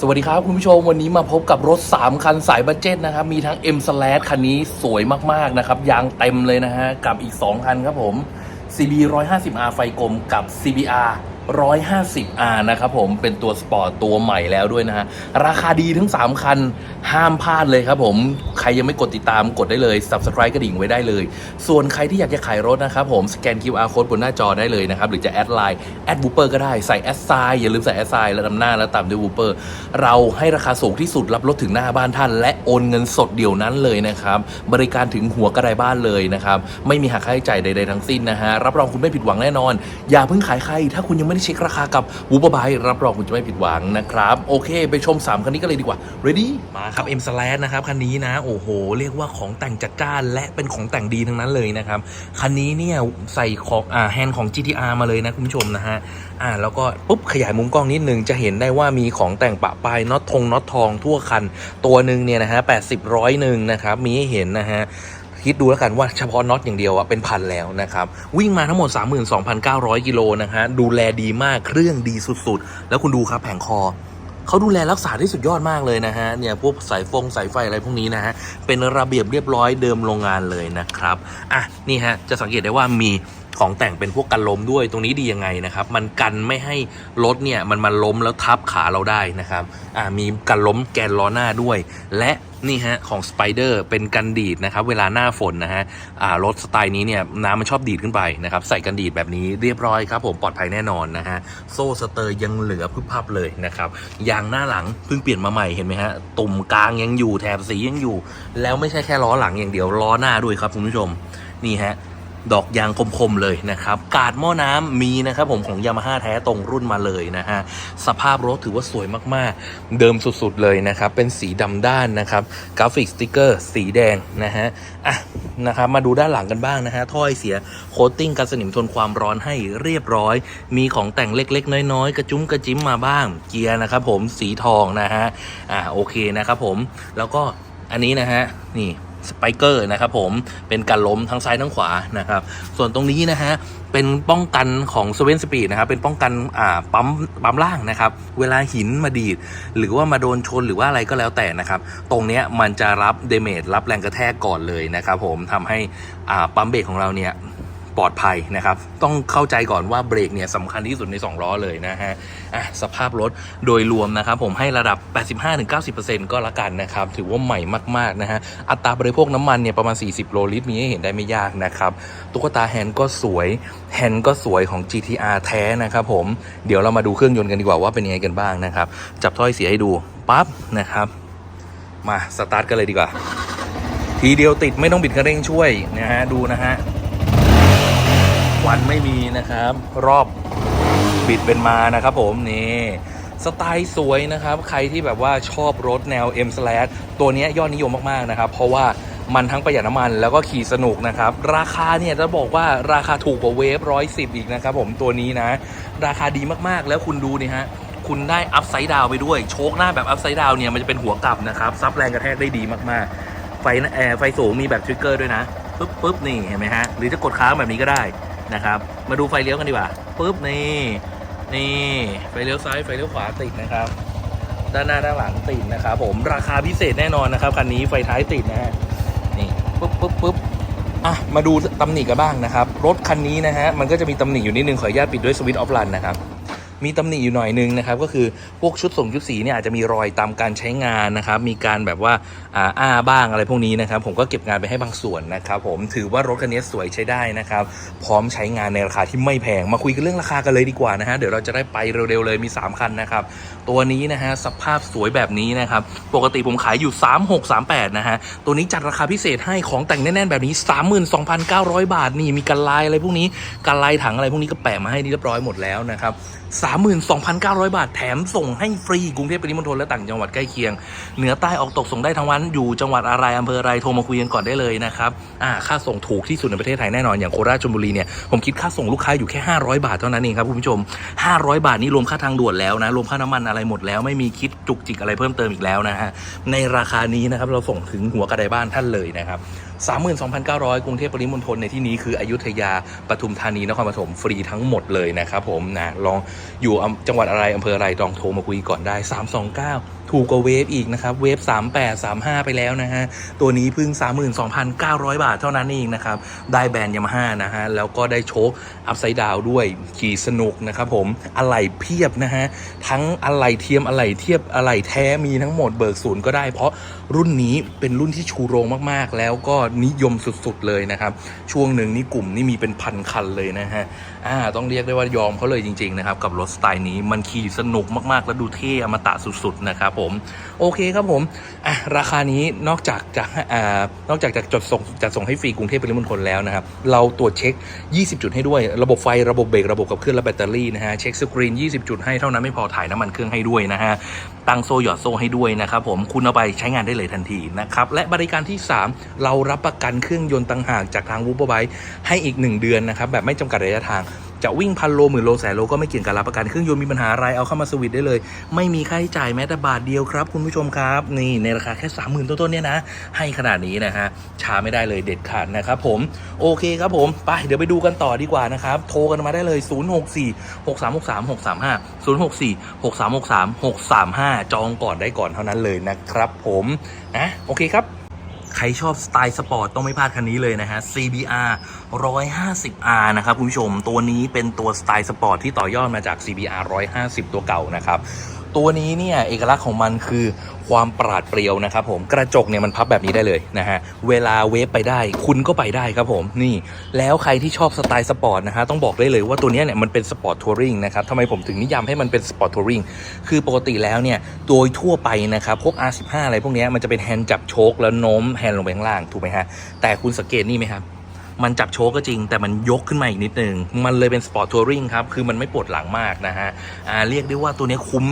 สวัสดีครับคุณผู้ชมวันนี้มาพบกับรถ 3 คันสายบัจเจตนะครับ มีทั้ง M Slash คันนี้สวยมากๆนะครับยางเต็มเลยนะฮะกับอีก 2 คันครับผม CB 150R ไฟกลมกับ CBR 150R นะครับผมเป็นตัวสปอร์ตตัวใหม่แล้วด้วยนะฮะ ราคาดีทั้ง 3 คัน ห้ามพลาดเลยครับผม ใครยังไม่กดติดตามกดได้เลย Subscribe กระดิ่งไว้ได้เลย ส่วนใครที่อยากจะขายรถนะครับผม สแกน QR code บนหน้าจอได้เลยนะครับ หรือจะแอดไลน์แอดบูเปอร์ก็ได้ใส่แอดไซน์อย่าลืมใส่แอดไซน์แล้วนำหน้าแล้วตามด้วยบูเปอร์เราให้ราคาสูงที่สุดรับรถถึงหน้าบ้านท่าน และโอนเงินสดเดี๋ยวนั้นเลยนะครับบริการถึงหัวกระไดบ้านเลยนะครับไม่มีหักค่าใช้จ่ายใดๆทั้งสิ้นนะฮะรับรองคุณไม่ผิดหวังแน่นอน อย่าเพิ่งขายใครถ้าคุณยังไม่ได้เช็คราคากับบูเปอร์ไบรับรองคุณจะไม่ผิดหวังนะครับ โอเค ไปชม 3 คันนี้กันเลยดีกว่า ready มาครับ M Slash นะครับ คันนี้นะ โอ้โห เรียกว่าของแต่งจัดจ้านและเป็นของแต่งดีทั้งนั้นเลยนะครับ คันนี้เนี่ยใส่ของอ่าแฮนด์ของ GTR มาเลยนะคุณผู้ชมนะฮะอ่าแล้วก็ปุ๊บขยายมุมกล้องนิดนึงจะเห็นได้ว่ามีของแต่งปะปลายน็อตทงน็อตทองทั่วคัน ตัวหนึ่งเนี่ยนะฮะแปดสิบร้อยหนึ่งนะครับมีให้เห็นนะฮะ คิดดูแล้วกันว่าเฉพาะน็อตอย่างเดียวอะเป็นพันแล้วนะครับ วิ่งมาทั้งหมด 32,900 กิโลนะฮะ ดูแลดีมากเครื่องดีสุดๆ แล้วคุณดูครับแผงคอเขาดูแลรักษาที่สุดยอดมากเลยนะฮะ เนี่ยพวกสายฟงสายไฟอะไรพวกนี้นะฮะ เป็นระเบียบเรียบร้อยเดิมโรงงานเลยนะครับ อะนี่ฮะจะสังเกตได้ว่ามีของแต่งเป็นพวกกันล้มด้วยตรงนี้ดียังไงนะครับ มันกันไม่ให้รถเนี่ยมันมาล้มแล้วทับขาเราได้นะครับ อ่ามีกันล้มแกนล้อหน้าด้วย และนี่ฮะของสไปเดอร์เป็นกันดีดนะครับ เวลาหน้าฝนนะฮะอ่ารถสไตล์นี้เนี่ยน้ำมันชอบดีดขึ้นไปนะครับ ใส่กันดีดแบบนี้เรียบร้อยครับผมปลอดภัยแน่นอนนะฮะโซ่สเตอร์ยังเหลือพึบพับเลยนะครับยางหน้าหลังเพิ่งเปลี่ยนมาใหม่เห็นไหมฮะตุ่มกลางยังอยู่แถบสียังอยู่ แล้วไม่ใช่แค่ล้อหลังอย่างเดียวล้อหน้าด้วยครับคุณผู้ชมนี่ฮะ ดอกยางคมๆเลยนะครับกาดหม้อน้ำมีนะครับผมของยามาฮ่าแท้ตรงรุ่นมาเลยนะฮะสภาพรถถือว่าสวยมากๆ เดิมสุดๆเลยนะครับเป็นสีดำด้านนะครับกราฟิกสติกเกอร์สีแดงนะฮะอะนะครับมาดูด้านหลังกันบ้างนะฮะถ้อยเสียโคตติ้งกันสนิมทนความร้อนให้เรียบร้อย มีของแต่งเล็กๆ น้อยๆ กระจุ้มกระจิ้มมาบ้าง เกียร์นะครับผมสีทองนะฮะอะโอเคนะครับผมแล้วก็อันนี้นะฮะนี่ สไปเกอร์นะครับผมเป็นการล้มทั้งซ้ายทั้งขวานะครับ ส่วนตรงนี้นะฮะเป็นป้องกันของเซเว่นสปีดนะครับ เป็นป้องกันอ่าปั๊มปั๊มล่างนะครับ เวลาหินมาดีด หรือว่ามาโดนชนหรือว่าอะไรก็แล้วแต่นะครับ ตรงเนี้ยมันจะรับเดเมจรับแรงกระแทกก่อนเลยนะครับผมทำให้อ่าปั๊มเบรกของเราเนี่ย ปลอดภัยนะครับ ต้องเข้าใจก่อนว่าเบรกเนี่ยสำคัญที่สุดใน 2 ล้อเลยนะฮะอะสภาพรถโดยรวมนะครับผมให้ระดับ 85-90%ก็ล้วกันนะครับ ถือว่าใหม่มากๆนะฮะอัตราบริโภคน้ำมันเนี่ยประมาณ 40 โลลิตร มีให้เห็นได้ไม่ยากนะครับตุ๊กตาแฮนด์ก็สวยแฮนด์ก็สวยของ GTR แท้นะครับผมเดี๋ยวเรามาดูเครื่องยนต์กันดีกว่าว่าเป็นยังไงกันบ้างนะครับจับถ้อยเสียให้ดูปั๊บนะครับมาสตาร์ทกันเลยดีกว่าทีเดียวติดไม่ต้องบิดคันเร่งช่วยนะฮะดูนะฮะ ควันไม่มีนะครับ รอบบิดเป็นมานะครับผมนี่สไตล์สวยนะครับ ใครที่แบบว่าชอบรถแนว M slash ตัวนี้ยยอดนิยมมาก ๆ นะครับ เพราะว่ามันทั้งประหยัดน้ำมันแล้วก็ขี่สนุกนะครับ ราคาเนี่ยจะบอกว่าราคาถูกกว่าเวฟร้อยสิบอีกนะครับผมตัวนี้นะ ราคาดีมากๆ แล้วคุณดูนี่ฮะ คุณได้อัพไซด์ดาวไปด้วย โชคหน้าแบบอัพไซด์ดาวเนี่ยมันจะเป็นหัวกลับนะครับ ซับแรงกระแทกได้ดีมากๆ ไฟแอร์ไฟสูงมีแบบทริกเกอร์ด้วยนะปึ๊บปึ๊บนี่เห็นไหมฮะหรือจะกดค้างแบบนี้ก็ได้ นะครับ มาดูไฟเลี้ยวกันดีกว่าปุ๊บนี่นี่ไฟเลี้ยวซ้ายไฟเลี้ยวขวาติดนะครับ ด้านหน้าด้านหลังติดนะครับผมราคาพิเศษแน่นอนนะครับคันนี้ไฟท้ายติดนะฮะนี่ปุ๊บปุ๊บปุ๊บอะมาดูตำหนิกันบ้างนะครับ รถคันนี้นะฮะมันก็จะมีตำหนิอยู่นิดนึงขออนุญาตปิดด้วยสวิตช์ออฟไลน์นะครับ มีตำหนิอยู่หน่อยนึงนะครับก็คือพวกชุดส่งชุดสีเนี่ยอาจจะมีรอยตามการใช้งานนะครับมีการแบบว่าอ่าอ้าบ้างอะไรพวกนี้นะครับผมก็เก็บงานไปให้บางส่วนนะครับผมถือว่ารถคันนี้สวยใช้ได้นะครับพร้อมใช้งานในราคาที่ไม่แพงมาคุยกันเรื่องราคากันเลยดีกว่านะฮะเดี๋ยวเราจะได้ไปเร็วๆเลยมี 3 คันนะครับตัวนี้นะฮะสภาพสวยแบบนี้นะครับปกติผมขายอยู่ 3638นะฮะตัวนี้จัดราคาพิเศษให้ของแต่งแน่นๆแบบนี้ 32,900 บาทนี่มีกันลายอะไรพวกนี้กันลายถังอะไรพวกนี้ก็แปะมาให้เรียบร้อยหมดแล้วนะครับ32,900 บาทแถมส่งให้ฟรีกรุงเทพปริมณฑลและต่างจังหวัดใกล้เคียง เหนือใต้ออกตกส่งได้ทั้งวันอยู่จังหวัดอะไรอำเภออะไรโทรมาคุยกันก่อนได้เลยนะครับอ่าค่าส่งถูกที่สุดในประเทศไทยแน่นอนอย่างโคราชชลบุรีเนี่ยผมคิดค่าส่งลูกค้าอยู่แค่ 500 บาทเท่านั้นเองครับคุณผู้ชม 500 บาทนี่รวมค่าทางด่วนแล้วนะรวมค่าน้ำมันอะไรหมดแล้วไม่มีคิดจุกจิกอะไรเพิ่มเติมอีกแล้วนะฮะในราคานี้นะครับเราส่งถึงหัวกระไดบ้านท่านเลยนะครับ 32,900 กรุงเทพปริมณฑลในที่นี้คืออยุธยาปทุมธานีนครปฐมฟรีทั้งหมดเลยนะครับผมนะลองอยู่จังหวัดอะไรอำเภออะไรลองโทรมาคุยก่อนได้ 329 ถูกกว่าเวฟอีกนะครับ เวฟ 38 35 ไปแล้วนะฮะ ตัวนี้เพิ่ง 32,900 บาทเท่านั้นเองนะครับ ได้แบรนด์ยามาฮ่านะฮะ แล้วก็ได้โชคอัพไซด์ดาวด้วย ขี่สนุกนะครับผม อะไหล่เพียบนะฮะ ทั้งอะไหล่เทียมอะไหล่เทียบอะไหล่แท้มีทั้งหมดเบิกศูนย์ก็ได้ เพราะรุ่นนี้เป็นรุ่นที่ชูโรงมากๆ แล้วก็นิยมสุดๆเลยนะครับ ช่วงหนึ่งนี่กลุ่มนี่มีเป็นพันคันเลยนะฮะ อ่า ต้องเรียกได้ว่ายอมเขาเลยจริงๆนะครับ กับรถสไตล์นี้ มันขี่สนุกมากๆ แล้วดูเท่อมตะสุดๆนะครับผมโอเคครับผมอะราคานี้นอกจากจะอ่านอกจากจะจดส่งจัดส่งให้ฟรีกรุงเทพปริมณฑลแล้วนะครับ เราตรวจเช็ค 20 จุดให้ด้วย ระบบไฟระบบเบรกระบบขับเคลื่อนและแบตเตอรี่นะฮะเช็คสกรีน 20 จุดให้เท่านั้นไม่พอถ่ายน้ำมันเครื่องให้ด้วยนะฮะตั้งโซ่หยอดโซ่ให้ด้วยนะครับผมคุณเอาไปใช้งานได้เลยทันทีนะครับและบริการที่ 3 เรารับประกันเครื่องยนต์ต่างหากจากทางวูบไบให้อีก 1 เดือนนะครับแบบไม่จำกัดระยะทาง จะวิ่งพันโลหมื่นโลแสนโลก็ไม่เกี่ยงกับรับประกันเครื่องยนต์มีปัญหาอะไรเอาเข้ามาสวิตได้เลย ไม่มีค่าใช้จ่ายแม้แต่บาทเดียวครับคุณผู้ชมครับนี่ในราคาแค่30,000ต้นๆเนี่ยนะให้ขนาดนี้นะฮะช้าไม่ได้เลยเด็ดขาดนะครับผมโอเคครับผมไปเดี๋ยวไปดูกันต่อดีกว่านะครับโทรกันมาได้เลย 064 6363 635 064 6363 635 จองก่อนได้ก่อนเท่านั้นเลยนะครับผมนะโอเคครับ ใครชอบสไตล์สปอร์ตต้องไม่พลาดคันนี้เลยนะฮะ CBR 150R นะครับคุณผู้ชมตัวนี้เป็นตัวสไตล์สปอร์ตที่ต่อยอดมาจาก CBR 150 ตัวเก่านะครับ ตัวนี้เนี่ยเอกลักษณ์ของมันคือความปราดเปรียวนะครับผมกระจกเนี่ยมันพับแบบนี้ได้เลยนะฮะเวลาเวฟไปได้ คุณก็ไปได้ครับผมนี่ แล้วใครที่ชอบสไตล์สปอร์ตนะฮะต้องบอกได้เลยว่าตัวนี้เนี่ยมันเป็นสปอร์ตทัวริงนะครับทำไมผมถึงนิยามให้มันเป็นสปอร์ตทัวริงคือปกติแล้วเนี่ยโดยทั่วไปนะครับพวก R15 อะไรพวกเนี้ยมันจะเป็นแฮนด์จับโชคแล้วโน้มแฮนด์ลงไปข้างล่างถูกไหมฮะแต่คุณสังเกตนี่ไหมครับ มันจับโชก็จริง แต่มันยกขึ้นมาอีกนิดนึง มันเลยเป็นสปอร์ตทัวริงครับ คือมันไม่ปวดหลังมากนะฮะอ่าเรียกได้ว่าตัวนี้คุ้ม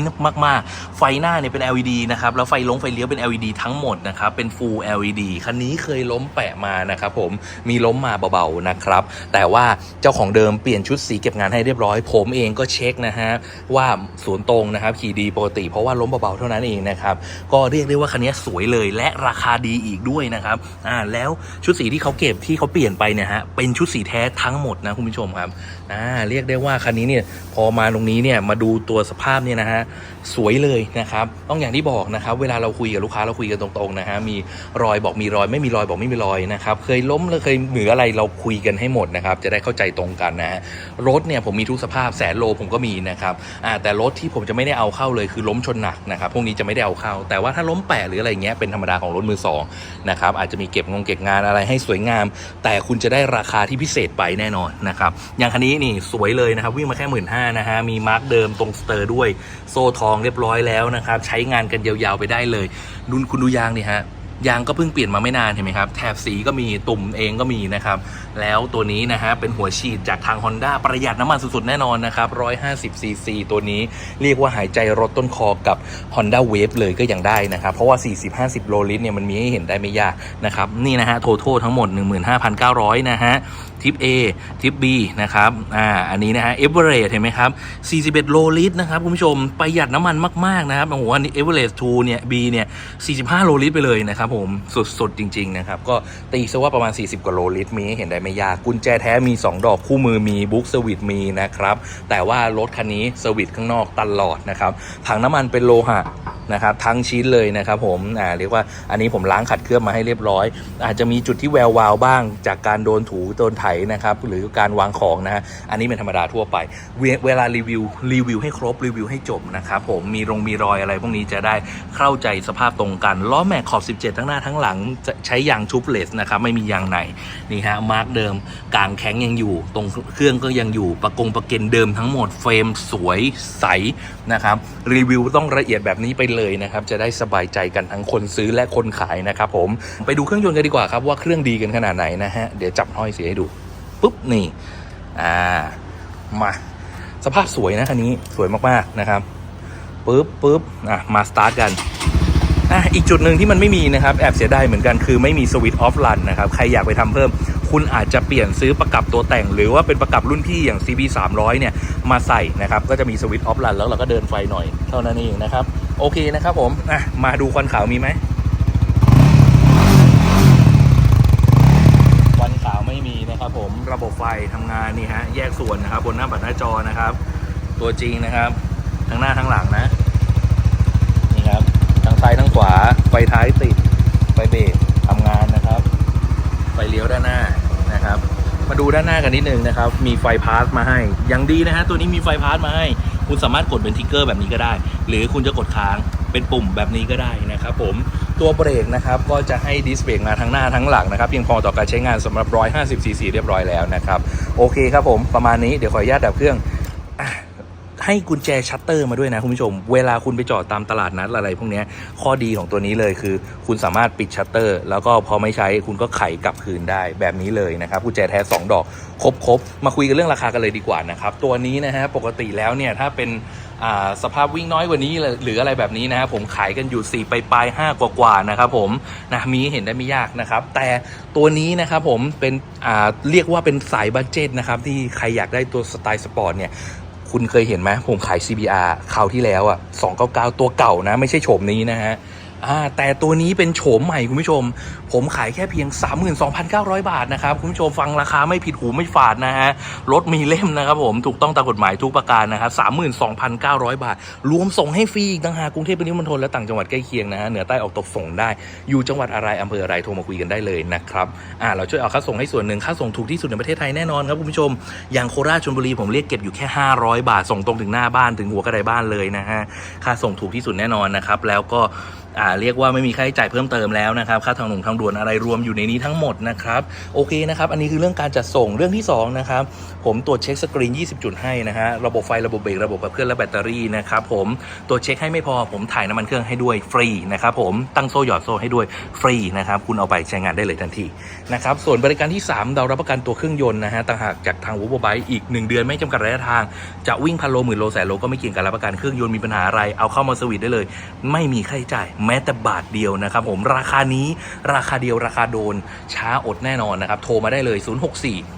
มาก ๆ ไฟหน้าเนี่ยเป็น LED นะครับ แล้วไฟลงไฟเลี้ยวเป็น LED ทั้งหมดนะครับ เป็น Full LED คันนี้เคยล้มแปะมานะครับผมมีล้มมาเบา ๆ นะครับ แต่ว่าเจ้าของเดิมเปลี่ยนชุดสีเก็บงานให้เรียบร้อย ผมเองก็เช็คนะฮะว่าสวนตรงนะครับขี่ดีปกติ เพราะว่าล้มเบา ๆ เท่านั้นเองนะครับก็เรียกได้ว่าคันนี้สวยเลยและราคาดีอีกด้วยนะครับอ่าแล้วชุดสีที่เขาเก็บที่เขาเปลี่ยนไปเนี่ยฮะเป็นชุดสีแท้ทั้งหมดนะคุณผู้ชมครับอ่าเรียกได้ว่าคันนี้เนี่ยพอมาตรงนี้เนี่ยมาดูตัวสภาพเนี่ยนะฮะ สวยเลยนะครับต้องอย่างที่บอกนะครับ เวลาเราคุยกับลูกค้าเราคุยกันตรงๆนะฮะมีรอยบอกมีรอยไม่มีรอยบอกไม่มีรอยนะครับเคยล้มหรือเคยเหนืออะไรเราคุยกันให้หมดนะครับจะได้เข้าใจตรงกันนะฮะรถเนี่ยผมมีทุกสภาพแสนโลผมก็มีนะครับอ่าแต่รถที่ผมจะไม่ได้เอาเข้าเลยคือล้มชนหนักนะครับพวกนี้จะไม่ได้เอาเข้า แต่ว่าถ้าล้มแปะหรืออะไรเงี้ยเป็นธรรมดาของรถมือสองนะครับอาจจะมีเก็บงงเก็บงานอะไรให้สวยงาม แต่คุณจะได้ราคาที่พิเศษไปแน่นอนนะครับอย่างคันนี้นี่สวยเลยนะครับวิ่งมาแค่หมื่นห้านะฮะมีมาร์กเดิมตรงสเตอร์ด้วยโซ่ทองเรียบร้อยแล้วนะครับ ใช้งานกันยาวๆไปได้เลยดูคุณดูยางนี่ฮะยางก็เพิ่งเปลี่ยนมาไม่นานเห็นไหมครับ แถบสีก็มีตุ่มเองก็มีนะครับ แล้วตัวนี้นะฮะเป็นหัวฉีดจากทาง Honda ประหยัดน้ำมันสุดๆ แน่นอนนะครับ 150ซีซีตัวนี้เรียกว่าหายใจรถต้นคอกับ Honda Wave เลยก็ยังได้นะครับ เพราะว่า 40-50 โลลิตรเนี่ยมันมีให้เห็นได้ไม่ยากนะครับ นี่นะฮะโทททั้งหมด 15,900 นะฮะ ทิป A ทิป B นะครับอ่าอันนี้นะฮะ e v e r a g e เห็นไหมครับ 41 โลลิตรนะครับคุณผู้ชมประหยัดน้ำมันมาก ๆ นะครับโอ้โหอันนี้ e v e r a g e 2เนี่ย B เนี่ย 45 โลลิตรไปเลยนะครับผมสุด ๆ จริง ๆ นะครับ ก็ตีซะว่าประมาณ 40 กว่าโลลิตร มีให้เห็นได้ไม่ยากกุญแจแท้มี 2 ดอกคู่มือมีบุ๊กสวิตมีนะครับแต่ว่ารถคันนี้สวิตข้างนอกตลอดนะครับถังน้ำมันเป็นโลหะนะครับทั้งชิ้นเลยนะครับผมอ่าเรียกว่าอันนี้ผมล้างขัดเคลือบมาให้เรียบร้อย อาจจะมีจุดที่แวววาวบ้าง จากการโดนถูโดนไถนะครับหรือการวางของนะฮะอันนี้เป็นธรรมดาทั่วไปเวเวลารีวิวรีวิวให้ครบรีวิวให้จบนะครับผมมีรงมีรอยอะไรพวกนี้จะได้เข้าใจสภาพตรงกันล้อแม็กขอบ 17 ทั้งหน้าทั้งหลังจะใช้ยางชุบเลสนะครับไม่มียางในนี่ฮะมาร์กเดิมกลางแข็งยังอยู่ ตรงเครื่องก็ยังอยู่ประกงประเกนเดิมทั้งหมดเฟรมสวยใสนะครับรีวิวต้องละเอียดแบบนี้ไปเลยนะครับจะได้สบายใจกันทั้งคนซื้อและคนขายนะครับผมไปดูเครื่องยนต์กันดีกว่าครับว่าเครื่องดีกันขนาดไหนนะฮะเดี๋ยวจับห้อยเสียให้ดู ปุ๊บนี่อ่ามาสภาพสวยนะคันนี้สวยมากๆนะครับปุ๊บปุ๊บอะมาสตาร์ทกันอะอีกจุดหนึ่งที่มันไม่มีนะครับแอบเสียดายเหมือนกันคือไม่มีสวิตช์ออฟรันนะครับใครอยากไปทำเพิ่ม คุณอาจจะเปลี่ยนซื้อประกับตัวแต่ง หรือว่าเป็นประกับรุ่นพี่อย่าง CB 300เนี่ยมาใส่นะครับก็จะมีสวิตช์ออฟรันแล้วเราก็เดินไฟหน่อยเท่านั้นเองนะครับโอเคนะครับผมอะมาดูควันขาวมีไหม ระบบไฟทำงานนี่ฮะแยกส่วนนะครับ บนหน้าบัตรหน้าจอนะครับ ตัวจริงนะครับ ทั้งหน้าทั้งหลังนะนี่ครับทั้งซ้ายทั้งขวาไฟท้ายติดไฟเบรกทำงานนะครับ ไฟเลี้ยวด้านหน้านะครับ มาดูด้านหน้ากันนิดนึงนะครับ มีไฟพาสมาให้อยังดีนะฮะตัวนี้มีไฟพาสมาให้ คุณสามารถกดเป็นทิกเกอร์แบบนี้ก็ได้ หรือคุณจะกดค้างเป็นปุ่มแบบนี้ก็ได้นะครับ ผม ตัวเบรกนะครับก็จะให้ดิสเบรกมาทั้งหน้าทั้งหลังนะครับเพียงพอต่อการใช้งานสำหรับ 150ซีซีเรียบร้อยแล้วนะครับ โอเคครับผมประมาณนี้เดี๋ยวขออนุญาตดับเครื่องอ ให้กุญแจชัตเตอร์มาด้วยนะคุณผู้ชม เวลาคุณไปจอดตามตลาดนัดอะไรพวกนี้ข้อดีของตัวนี้เลยคือ คุณสามารถปิดชัตเตอร์ แล้วก็พอไม่ใช้คุณก็ไขกลับคืนได้แบบนี้เลยนะครับกุญแจแท้ 2 ดอกครบครบมาคุยกันเรื่องราคากันเลยดีกว่านะครับตัวนี้นะฮะปกติแล้วเนี่ยถ้าเป็นสภาพวิ่งน้อยกว่านี้หรืออะไรแบบนี้นะฮะผมขายกันอยู่ 4 ไปปลาย5กว่ากว่าๆนะครับผมนะมีเห็นได้ไม่ยากนะครับ แต่ตัวนี้นะครับผมเป็นเรียกว่าเป็นสายบัตเจตนะครับที่ใครอยากได้ตัวสไตล์สปอร์ตเนี่ย คุณเคยเห็นไหมผมขาย CBR คราวที่แล้วอะ299 ตัวเก่านะ ไม่ใช่โฉมนี้นะฮะ อ่าแต่ตัวนี้เป็นโฉมใหม่คุณผู้ชม ผมขายแค่เพียง 32,900 บาทนะครับคุณผู้ชมฟังราคาไม่ผิดหูไม่ฝาดนะฮะรถมีเล่มนะครับผมถูกต้องตามกฎหมายทุกประการนะครับ32,900 บาท รวมส่งให้ฟรีอีกต่างหากกรุงเทพปริมณฑลและต่างจังหวัดใกล้เคียงนะฮะเหนือใต้ออกตกส่งได้ อยู่จังหวัดอะไรอำเภออะไรโทรมาคุยกันได้เลยนะครับอ่าเราช่วยเอาค่าส่งให้ส่วนหนึ่งค่าส่งถูกที่สุดในประเทศไทยแน่นอนครับคุณผู้ชมอย่างโคราชชลบุรีผมเรียกเก็บอยู่แค่ 500 บาทส่งตรงถึงหน้าบ้านถึงหัวกระไดบ้านเลยนะฮะค่าส่งถูกที่สุดแน่นอนนะครับแล้วก็ อ่าเรียกว่าไม่มีค่าใช้จ่ายเพิ่มเติมแล้วนะครับค่าทางหลวงทางด่วนอะไรรวมอยู่ในนี้ทั้งหมดนะครับโอเคนะครับอันนี้คือเรื่องการจัดส่งเรื่องที่สองนะครับผมตรวจเช็คสกรีน 20 จุดให้นะฮะระบบไฟระบบเบรกระบบขับเคลื่อนและแบตเตอรี่นะครับผมตรวจเช็คให้ไม่พอผมถ่ายน้ำมันเครื่องให้ด้วยฟรีนะครับผมตั้งโซ่หยอดโซ่ให้ด้วยฟรีนะครับคุณเอาไปใช้งานได้เลยทันทีนะครับส่วนบริการที่ 3 เรารับประกันตัวเครื่องยนต์นะฮะต่างหากจากทางวูบไบอีก 1 เดือนไม่จำกัดระยะทางจะวิ่งพันโลหมื่นโลแสนโลก็ไม่เกี่ยงกันรับประกันเครื่องยนต์มีปัญหาอะไรเอาเข้ามาสวิตได้เลย ไม่มีค่าใช้จ่ายแม้แต่บาทเดียวนะครับผมราคานี้ราคาเดียวราคาโดนช้าอดแน่นอนนะครับ โทรมาได้เลย 064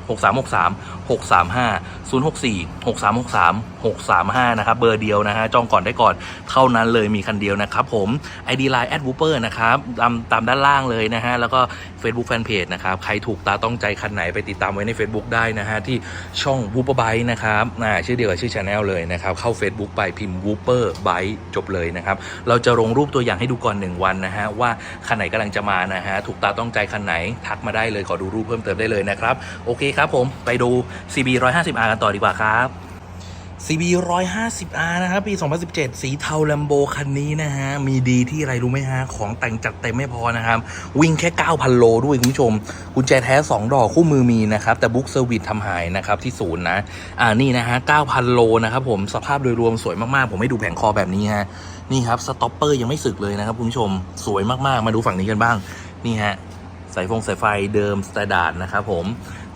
6363 635 064 6363 635 นะครับ เบอร์เดียวนะฮะ จองก่อนได้ก่อน เท่านั้นเลยมีคันเดียวนะครับผม ID Line แอดวูเปอร์นะครับ ตามตามด้านล่างเลยนะฮะ แล้วก็ Facebook Fanpage นะครับ ใครถูกตาต้องใจคันไหนไปติดตามไว้ใน Facebook ได้นะฮะ ที่ช่องวูเปอร์ไบนะครับอ่าชื่อเดียวกับชื่อช anel เลยนะครับ เข้า Facebook ไปพิมพ์วูเปอร์ไบจบเลยนะครับ เราจะลงรูปตัวอย่างให้ดูก่อน 1 วันนะฮะว่าคันไหนกำลังจะมานะฮะถูกตาต้องใจคันไหนทักมาได้เลยขอดูรูปเพิ่มเติมได้เลยนะครับ โอเคครับผมไปดู CB 150R กันต่อดีกว่าครับ CB 150R นะครับปี 2017 สีเทาแลมโบคันนี้นะฮะ มีดีที่อะไรรู้ไหมฮะ ของแต่งจัดเต็มไม่พอนะครับ วิ่งแค่ 9,000 โลด้วยคุณผู้ชม กุญแจแท้ 2 ดอกคู่มือมีนะครับ แต่บุ๊กเซอร์วิสทำหายนะครับ ที่ศูนย์นะ อ่านี่นะฮะ 9,000 โลนะครับผมสภาพโดยรวมสวยมากๆ ผมให้ดูแผงคอแบบนี้ฮะ นี่ครับสต็อปเปอร์ยังไม่สึกเลยนะครับคุณผู้ชมสวยมากๆ มาดูฝั่งนี้กันบ้างนี่ฮะสายฟงสายไฟเดิมสแตนดาร์ดนะครับผม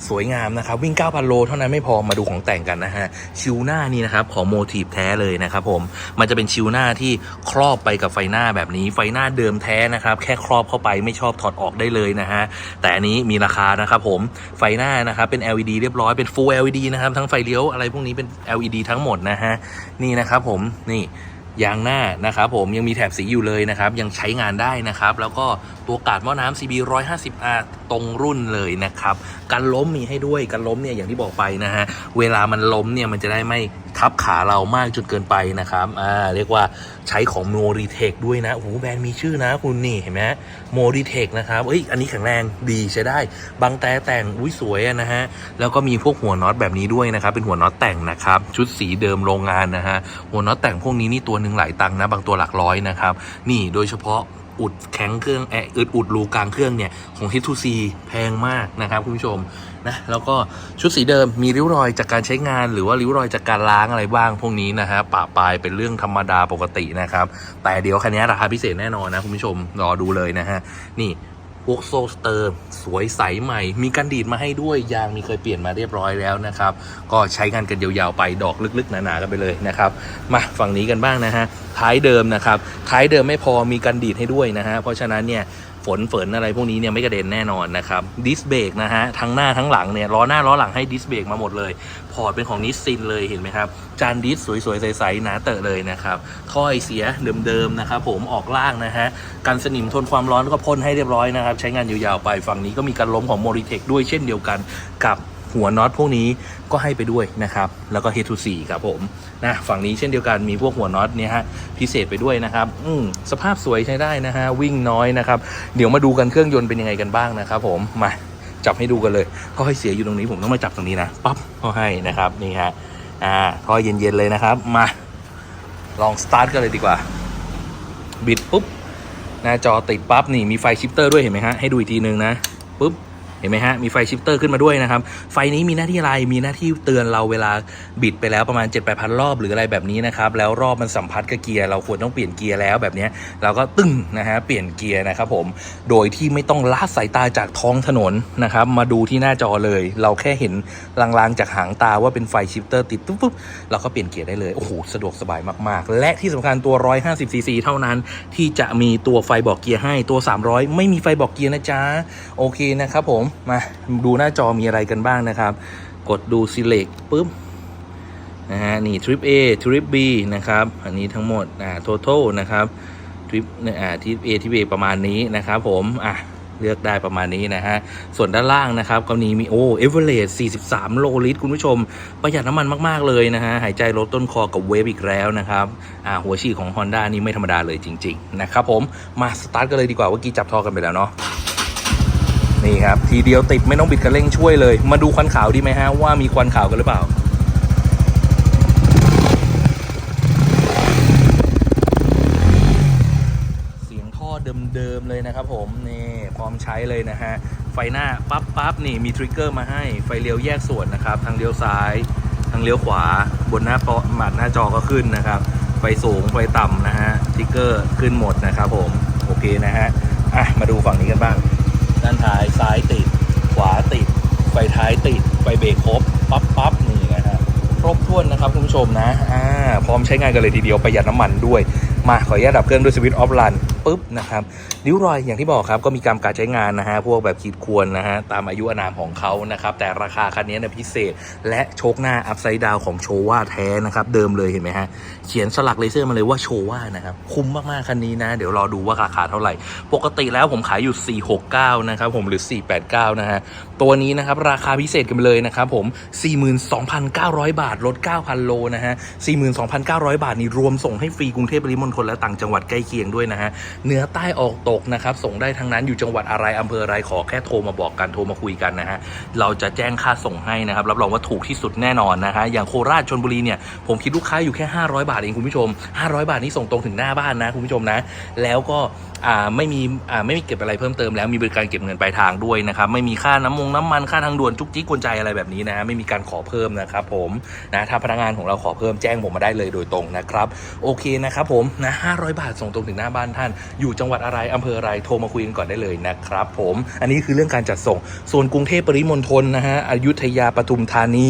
สวยงามนะครับ วิ่ง 9,000 โล เท่านั้นไม่พอมาดูของแต่งกันนะฮะ ชิวหน้านี่นะครับ ของโมทีฟแท้เลยนะครับผม มันจะเป็นชิวหน้าที่ครอบไปกับไฟหน้าแบบนี้ ไฟหน้าเดิมแท้นะครับ แค่ครอบเข้าไปไม่ชอบถอดออกได้เลยนะฮะ แต่อันนี้มีราคานะครับผม ไฟหน้านะครับเป็น LED เรียบร้อย เป็น Full LED นะครับ ทั้งไฟเลี้ยวอะไรพวกนี้เป็น LED ทั้งหมดนะฮะ นี่นะครับผม นี่ ยางหน้านะครับผมยังมีแถบสีอยู่เลยนะครับยังใช้งานได้นะครับ แล้วก็ตัวกาดหม้อน้ำ CB 150R ตรงรุ่นเลยนะครับกันล้มมีให้ด้วยกันล้มเนี่ยอย่างที่บอกไปนะฮะเวลามันล้มเนี่ยมันจะได้ไม่ทับขาเรามากจนเกินไปนะครับ อ่า เรียกว่าใช้ของโมรีเทคด้วยนะโอ้โหแบรนด์มีชื่อนะคุณนี่เห็นไหมโมรีเทคนะครับเอ้ย อันนี้แข็งแรงดีใช้ได้ บางแต่แต่ง อุ้ยสวยอะนะฮะ แล้วก็มีพวกหัวน็อตแบบนี้ด้วยนะครับ เป็นหัวน็อตแต่งนะครับ ชุดสีเดิมโรงงานนะฮะ หัวน็อตแต่งพวกนี้นี่ตัวหนึ่งหลายตังค์นะ บางตัวหลักร้อยนะครับ นี่โดยเฉพาะอุดแข็งเครื่องแอร์อึดอุดรูกลางเครื่องเนี่ยของ H2C แพงมากนะครับคุณผู้ชม นะแล้วก็ชุดสีเดิมมีริ้วรอยจากการใช้งาน หรือว่าริ้วรอยจากการล้างอะไรบ้างพวกนี้นะฮะปะปลายเป็นเรื่องธรรมดาปกตินะครับ แต่เดี๋ยวคันนี้ราคาพิเศษแน่นอนนะคุณผู้ชมรอดูเลยนะฮะนี่พวกโซสเตอร์สวยใสใหม่ มีกันดีดมาให้ด้วย ยางมีเคยเปลี่ยนมาเรียบร้อยแล้วนะครับ ก็ใช้งานกันยาวๆไปดอกลึกๆหนาๆกันไปเลยนะครับ มาฝั่งนี้กันบ้างนะฮะท้ายเดิมนะครับ ท้ายเดิมไม่พอมีกันดีดให้ด้วยนะฮะเพราะฉะนั้นเนี่ย ฝนฝนอะไรพวกนี้เนี่ยไม่กระเด็นแน่นอนนะครับดิสเบรกนะฮะทั้งหน้าทั้งหลังเนี่ยล้อหน้าล้อหลังให้ดิสเบรกมาหมดเลย พอร์ตเป็นของนิสซินเลยเห็นไหมครับ จานดิสสวยๆ ใสๆหนาเตอะเลยนะครับท่อไอเสียเดิมๆนะครับผมออกล่างนะฮะกันสนิมทนความร้อนก็พ่นให้เรียบร้อยนะครับ ใช้งานยาวๆไปฝั่งนี้ก็มีการล้มของโมริเทคด้วยเช่นเดียวกันกับ หัวน็อตพวกนี้ก็ให้ไปด้วยนะครับ แล้วก็ Head to 4ครับผมนะฝั่งนี้เช่นเดียวกันมีพวกหัวน็อตเนี่ยฮะพิเศษไปด้วยนะครับอืมสภาพสวยใช้ได้นะฮะวิ่งน้อยนะครับ เดี๋ยวมาดูกันเครื่องยนต์เป็นยังไงกันบ้างนะครับผมมาจับให้ดูกันเลยก็ให้เสียอยู่ตรงนี้ผมต้องมาจับตรงนี้นะปั๊บก็ให้นะครับนี่ฮะอ่าท่อเย็นๆเลยนะครับมาลองสตาร์ทกันเลยดีกว่าบิดปุ๊บหน้าจอติดปั๊บนี่มีไฟชิปเตอร์ด้วยเห็นไหมฮะให้ดูอีกทีนึงนะปุ๊บ เห็นไหมฮะ มีไฟชิปเตอร์ขึ้นมาด้วยนะครับ ไฟนี้มีหน้าที่อะไร มีหน้าที่เตือนเราเวลาบิดไปแล้วประมาณ7 8 0 0 0รอบหรืออะไรแบบนี้นะครับ แล้วรอบมันสัมผัสกับเกียร์ เราควรต้องเปลี่ยนเกียร์แล้วแบบนี้ เราก็ตึ้งนะฮะ เปลี่ยนเกียร์นะครับผม โดยที่ไม่ต้องละสายตาจากท้องถนนนะครับ มาดูที่หน้าจอเลย เราแค่เห็นลางๆจากหางตาว่าเป็นไฟชิปเตอร์ติดปุ๊บเราก็เปลี่ยนเกียร์ได้เลย โอ้โห สะดวกสบายมากๆ และที่สำคัญตัว 150 ซีซีเท่านั้น ที่จะมีตัวไฟบอกเกียร์ให้ ตัว 300 ไม่มีไฟบอกเกียร์นะจ๊ะ โอเคนะครับผมมาดูหน้าจอมีอะไรกันบ้างนะครับ กดดู select ปุ๊บนะฮะนี่ trip A trip B นะครับ อันนี้ทั้งหมดอ่า total นะครับ trip อ่า trip A trip A ประมาณนี้นะครับผมอะเลือกได้ประมาณนี้นะฮะ ส่วนด้านล่างนะครับก็นี้มีโอ้เอเวอเรส43 โลลิตร คุณผู้ชม ประหยัดน้ำมันมาก ๆ เลยนะฮะ หายใจลดต้นคอกับเวฟอีกแล้วนะครับ อ่า หัวฉีดของ Honda นี่ไม่ธรรมดาเลยจริง ๆ นะครับผม มาสตาร์ทกันเลยดีกว่า เมื่อกี้จับทอกันไปแล้วเนาะ นี่ครับ ทีเดียวติดไม่ต้องบิดคันเร่งช่วยเลย มาดูควันขาวดีไหมฮะว่ามีควันขาวกันหรือเปล่าเสียงท่อเดิมๆเลยนะครับผมนี่พร้อมใช้เลยนะฮะ ไฟหน้าปั๊บปั๊บนี่มีทริกเกอร์มาให้ไฟเลี้ยวแยกส่วนนะครับ ทางเลี้ยวซ้าย ทางเลี้ยวขวา บนหน้าปอหมัดหน้าจอก็ขึ้นนะครับ ไฟสูงไฟต่ำนะฮะทริกเกอร์ขึ้นหมดนะครับผม โอเคนะฮะอะมาดูฝั่งนี้กันบ้าง ด้านท้ายซ้ายติด ขวาติด ไฟท้ายติด ไฟเบรกครบปั๊บปั๊บนี่นะฮะครบถ้วนนะครับคุณผู้ชมนะอ่าพร้อมใช้งานกันเลยทีเดียวประหยัดน้ำมันด้วย มาขออนุญาตดับเครื่องด้วยสวิตช์ออฟรัน ปุ๊บนะครับริ้วรอยอย่างที่บอกครับก็มีกรรมการใช้งานนะฮะพวกแบบขีดควรนะฮะตามอายุอานามของเขานะครับแต่ราคาคันนี้เนี่ยพิเศษ และโชคหน้าอัพไซด์ดาวของโชว่าแท้นะครับเดิมเลยเห็นไหมฮะเขียนสลักเลเซอร์มาเลยว่าโชว่านะครับคุ้มมากๆคันนี้นะ เดี๋ยวรอดูว่าราคาเท่าไหร่ ปกติแล้วผมขายอยู่ 469 นะครับผมหรือ 489 นะฮะตัวนี้นะครับราคาพิเศษกันไปเลยนะครับผม 42,900 บาทลด 9,000 โลนะฮะ 42,900 บาทนี่รวมส่งให้ฟรีกรุงเทพปริมณฑลและต่างจังหวัดใกล้เคียงด้วยนะฮะเหนือใต้ออกตกนะครับ ส่งได้ทั้งนั้นอยู่จังหวัดอะไรอำเภออะไรขอแค่โทรมาบอกกันโทรมาคุยกันนะฮะเราจะแจ้งค่าส่งให้นะครับรับรองว่าถูกที่สุดแน่นอนนะฮะอย่างโคราชชนบุรีเนี่ยผมคิดลูกค้าอยู่แค่ 500 บาทเองคุณผู้ชม 500 บาทนี่ส่งตรงถึงหน้าบ้านนะคุณผู้ชมนะ แล้วก็ ไม่มีไม่มีเก็บอะไรเพิ่มเติมแล้วมีบริการเก็บเงินปลายทางด้วยนะครับไม่มีค่าน้ำมงน้ำมันค่าทางด่วนจุกจิกกวนใจอะไรแบบนี้นะฮะไม่มีการขอเพิ่มนะครับผมนะถ้าพนักงานของเราขอเพิ่มแจ้งผมมาได้เลยโดยตรงนะครับโอเคนะครับผมนะ500 บาทส่งตรงถึงหน้าบ้านท่าน อยู่จังหวัดอะไรอำเภออะไรโทรมาคุยกันก่อนได้เลยนะครับผมอันนี้คือเรื่องการจัดส่งส่วนกรุงเทพปริมณฑลนะฮะอยุธยาปทุมธานี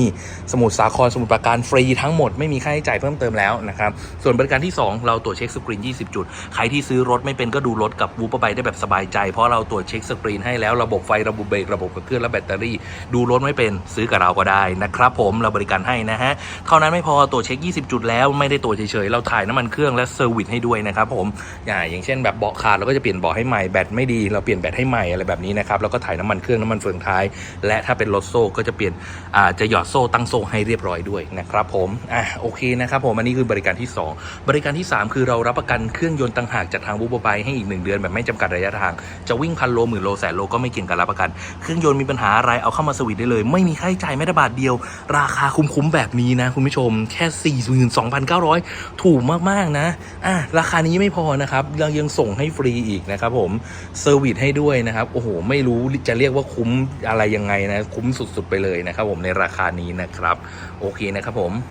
สมุทรสาครสมุทรปราการฟรีทั้งหมดไม่มีค่าใช้จ่ายเพิ่มเติมแล้วนะครับส่วนบริการที่ 2 เราตรวจเช็คสกรีน 20 จุด ใครที่ซื้อรถไม่เป็นก็ดูรถกับวูปไปได้แบบสบายใจ เพราะเราตรวจเช็คสกรีนให้แล้วระบบไฟระบบเบรกระบบเคลื่อนและแบตเตอรี่ ดูรถไม่เป็นซื้อกับเราก็ได้นะครับผมเราบริการให้นะฮะเท่านั้นไม่พอตรวจเช็ค 20 จุดแล้วไม่ได้ตรวจเฉยๆเราถ่ายน้ำมันเครื่องและเซอร์วิสให้ด้วยนะครับผมอย่างเช่นแบบเบาะขาดเราก็จะเปลี่ยนเบาะให้ใหม่แบตไม่ดีเราเปลี่ยนแบตให้ใหม่อะไรแบบนี้นะครับแล้วก็ถ่ายน้ำมันเครื่องน้ำมันเฟืองท้าย และถ้าเป็นรถโซ่ก็จะเปลี่ยนอาจะหยอดโซ่ตั้งโซ่ให้เรียบร้อยด้วยนะครับผมอะโอเคนะครับผมอันนี้คือบริการที่ 2 บริการที่ 3 คือเรารับประกันเครื่องยนต์ต่างหากจากทางบูบไปให้อีก1 เดือนแบบไม่จำกัดระยะทาง จะวิ่งพันโลหมื่นโลแสนโลก็ไม่เกี่ยงกับรับประกัน เครื่องยนต์มีปัญหาอะไรเอาเข้ามาสวิตได้เลย ไม่มีค่าใช้จ่ายแม้แต่บาทเดียว ราคาคุ้มๆแบบนี้นะ คุณผู้ชมแค่ 42,900 ถูกมากๆนะอะราคานี้ไม่พอนะครับเรายังส่งให้ฟรีอีกนะครับผมเซอร์วิสให้ด้วยนะครับโอ้โหไม่รู้จะเรียกว่าคุ้มอะไรยังไงนะคุ้มสุดๆไปเลยนะครับผมในราคานี้นะครับ โอเคนะครับผม